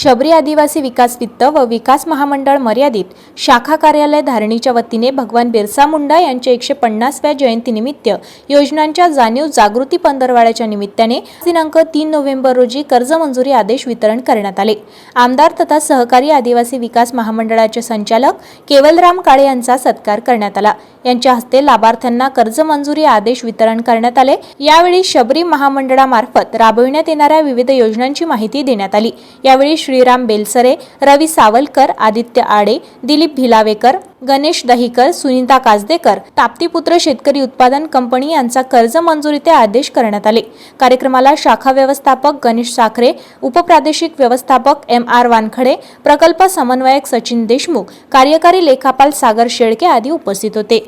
शबरी आदिवासी विकास वित्त व विकास महामंडळ मर्यादित शाखा कार्यालय धारणीच्या वतीने भगवान बिरसा मुंडा यांच्या एकशे पन्नासव्या जयंतीनिमित्त योजनांच्या जाणीव जागृती पंधरवाड्याच्या निमित्ताने दिनांक तीन नोव्हेंबर रोजी कर्ज मंजुरी आदेश वितरण करण्यात आले. आमदार तथा सहकारी आदिवासी विकास महामंडळाचे संचालक केवलराम काळे यांचा सत्कार करण्यात आला. यांच्या हस्ते लाभार्थ्यांना कर्ज मंजुरी आदेश वितरण करण्यात आले. यावेळी शबरी महामंडळामार्फत राबविण्यात येणाऱ्या विविध योजनांची माहिती देण्यात आली. यावेळी श्रीराम बेलसरे रवी सावलकर आदित्य आडे दिलीप भिलावेकर गणेश दहीकर सुनीता काजदेकर ताप्तीपुत्र शेतकरी उत्पादन कंपनी यांचा कर्ज मंजुरीचे आदेश करण्यात आले. कार्यक्रमाला शाखा व्यवस्थापक गणेश साखरे उपप्रादेशिक व्यवस्थापक एम आर वानखडे प्रकल्प समन्वयक सचिन देशमुख कार्यकारी लेखापाल सागर शेळके आदी उपस्थित होते.